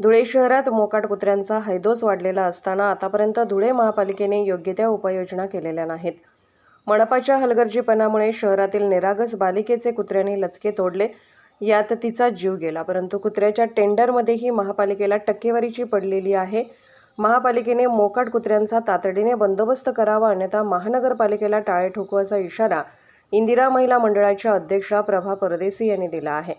धुळे शहरात मोकाट कुत्र्यांचा हैदोस वाढलेला असताना आतापर्यंत धुळे महापालिकेने योग्य त्या उपाययोजना केलेल्या नाहीत. मनपाच्या हलगर्जीपणामुळे शहरातील निरागस बालिकेचे कुत्र्याने लचके तोडले. यात तिचा जीव गेला परंतु कुत्र्याच्या टेंडरमध्येही महापालिकेला टक्केवारीची पडलेली आहे. महापालिकेने मोकाट कुत्र्यांचा तातडीने बंदोबस्त करावा अन्यथा महानगरपालिकेला टाळे ठोकू असा इशारा इंदिरा महिला मंडळाच्या अध्यक्षा प्रभा परदेसी यांनी दिला आहे.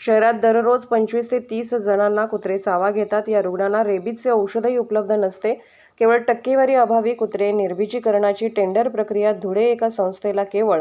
शहरात दररोज पंचवीस ते तीस जणांना कुत्रे चावा घेतात. या रुग्णांना रेबीजचे औषधही उपलब्ध नसते. केवळ टक्केवारी अभावी कुत्रे निर्बीजीकरणाची टेंडर प्रक्रिया धुळे एका संस्थेला केवळ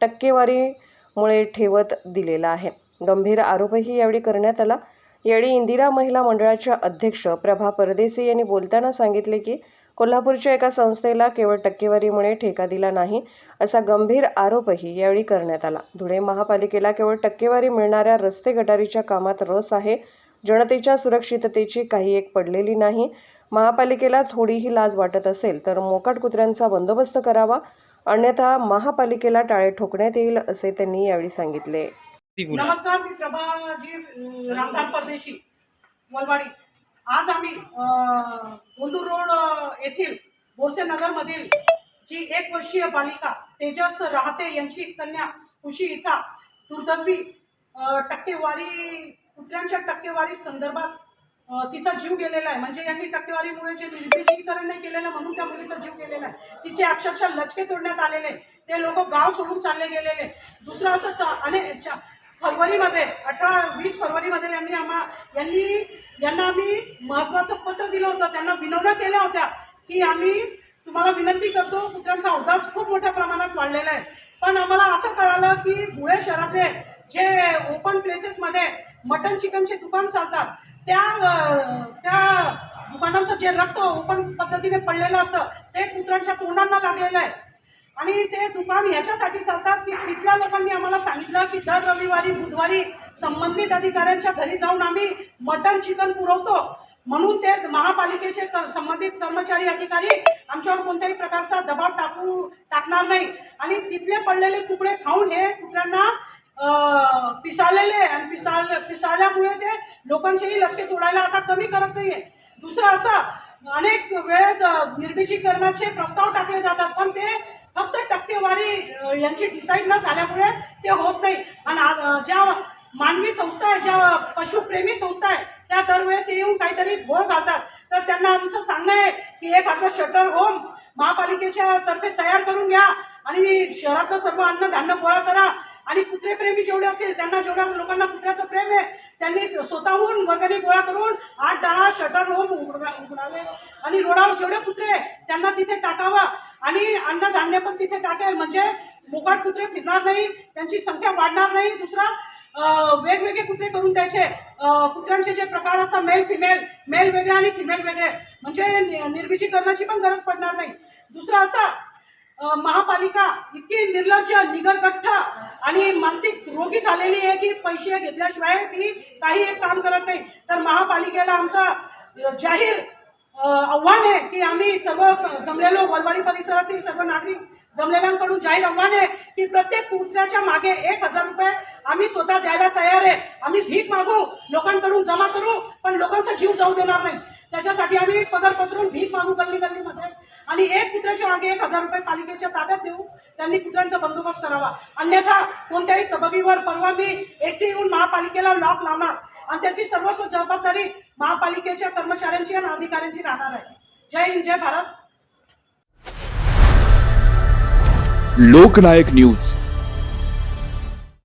टक्केवारीमुळे ठेवत दिलेला आहे. गंभीर आरोपही यावेळी करण्यात आला. यावेळी इंदिरा महिला मंडळाच्या अध्यक्ष प्रभा परदेसी यांनी बोलताना सांगितले की कोल्हापूरच्या एका संस्थेला केवळ टक्केवारीमुळे ठेका दिला नाही असा गंभीर आरोपही यावेळी करण्यात आला. धुळे महापालिकेला केवळ टक्केवारी मिळणाऱ्या रस्ते गटारीच्या कामात रस आहे. जनतेच्या सुरक्षिततेची काही एक पडलेली नाही. महापालिकेला थोडीही लाज वाटत असेल तर मोकाट कुत्र्यांचा बंदोबस्त करावा अन्यथा महापालिकेला टाळे ठोकण्यात येईल असे त्यांनी यावेळी सांगितले. नमस्कार मी प्रभाजी रामदास परदेशी वलवाडी. आज आम्ही गोंदूर रोड येथील बोरसेनगरमधील जी एक वर्षीय बालिका तेजस राहते यांची कन्या खुशी हिचा दुर्दैवी टक्केवारी कुत्र्यांच्या टक्केवारी संदर्भात तिचा जीव गेलेला आहे. म्हणजे यांनी टक्केवारीमुळे जे निर्देशीकरण नाही केलेलं म्हणून त्या मुलीचा जीव गेलेला आहे. तिचे अक्षरशः लचके तोडण्यात आलेले ते लोक गाव सोडून चालले गेलेले दुसरं असं चा- अनेक फरवरीमध्ये अठरा वीस फरवरीमध्ये यांनी आम्हा यांनी यांना आम्ही महत्त्वाचं पत्र दिलं होतं. त्यांना विनवण्या केल्या होत्या की आम्ही तुम्हाला विनंती करतो कुत्र्यांचा अवदास खूप मोठ्या प्रमाणात वाढलेला आहे. पण आम्हाला असं कळालं की धुळे शहरातले जे ओपन प्लेसेसमध्ये मटन चिकनचे दुकान चालतात त्या त्या दुकानाचं जे रक्त ओपन पद्धतीने पडलेलं असतं ते कुत्र्यांच्या तोंडांना लागलेलं आहे. आणि ते दुकान याच्यासाठी चालतात की तिथल्या लोकांनी आम्हाला सांगितलं की दर रविवारी बुधवारी संबंधित अधिकाऱ्यांच्या घरी जाऊन आम्ही मटन चिकन पुरवतो. म्हणून ते महापालिकेचे संबंधित कर्मचारी अधिकारी आमच्यावर कोणत्याही प्रकारचा दबाव टाकू टाकणार नाही. आणि तिथले पडलेले तुकडे खाऊन हे कुत्र्यांना पिसाळलेले आणि पिसाळ पिसाळल्यामुळे ते लोकांचेही लचके तोडायला आता कमी करत नाहीये. दुसरं असं अनेक वेळेस निर्मिजीकरणाचे प्रस्ताव टाकले जातात पण ते फक्त टक्केवारी यांची डिसाईड न झाल्यामुळे ते होत नाही. आणि आज, ज्या मानवी संस्था आहे ज्या पशुप्रेमी संस्था आहे त्या दरवेळेस येऊन काहीतरी घोळ घालतात. तर त्यांना आमचं सांगणं आहे की एक अर्ध शटर होम महापालिकेच्या तर्फे तयार करून घ्या आणि शहरातलं सर्व अन्नधान्य गोळा करा. आणि कुत्रेप्रेमी जेवढे असेल त्यांना जेवढ्या लोकांना कुत्र्याचं प्रेम आहे त्यांनी स्वतःहून वगैरे गोळा करून आठ दहा शटर होम उघडा उघडावे. आणि रोडावर जेवढे कुत्रे आहे त्यांना तिथे टाकावा. आणि अन्नधान्य पण तिथे टाकेल. म्हणजे मोकाट कुत्रे फिरणार नाही त्यांची संख्या वाढणार नाही. दुसरा वेगवेगळे कुत्रे करून द्यायचे कुत्र्यांचे जे प्रकार असतात मेल फिमेल मेल वेगळे आणि फिमेल वेगळे म्हणजे नि- पण गरज पडणार नाही. दुसरं असं महापालिका इतकी निर्लज्ज निगरगठ्ठ आणि मानसिक रोगी झालेली आहे की पैसे घेतल्याशिवाय ती काही एक काम करत नाही. तर महापालिकेला आमचा जाहीर आव्हान आहे की आम्ही सर्व स- जमलेलो वलवाडी परिसरातील सर्व नागरिक जमलेल्यांकडून जाहीर आव्हान आहे की प्रत्येक कुत्र्याच्या मागे एक हजार रुपये आम्ही स्वतः द्यायला तयार आहे. आम्ही भीक मागू लोकांकडून जमा करू पण लोकांचा जीव जाऊ देणार नाही. त्याच्यासाठी आम्ही पगार पसरून भीक मागू गल्ली गल्लीमध्ये. आणि एक कुत्र्याच्या मागे एक हजार रुपये पालिकेच्या ताब्यात देऊ त्यांनी कुत्र्यांचा बंदोबस्त करावा. अन्यथा कोणत्याही सबबीवर परवा मी एकटी येऊन महापालिकेला लॉक लावणार. आणि त्याची सर्वस्व जबाबदारी महापालिकेच्या कर्मचाऱ्यांची आणि अधिकाऱ्यांची राहणार आहे. जय हिंद जय भारत. लोकनायक न्यूज.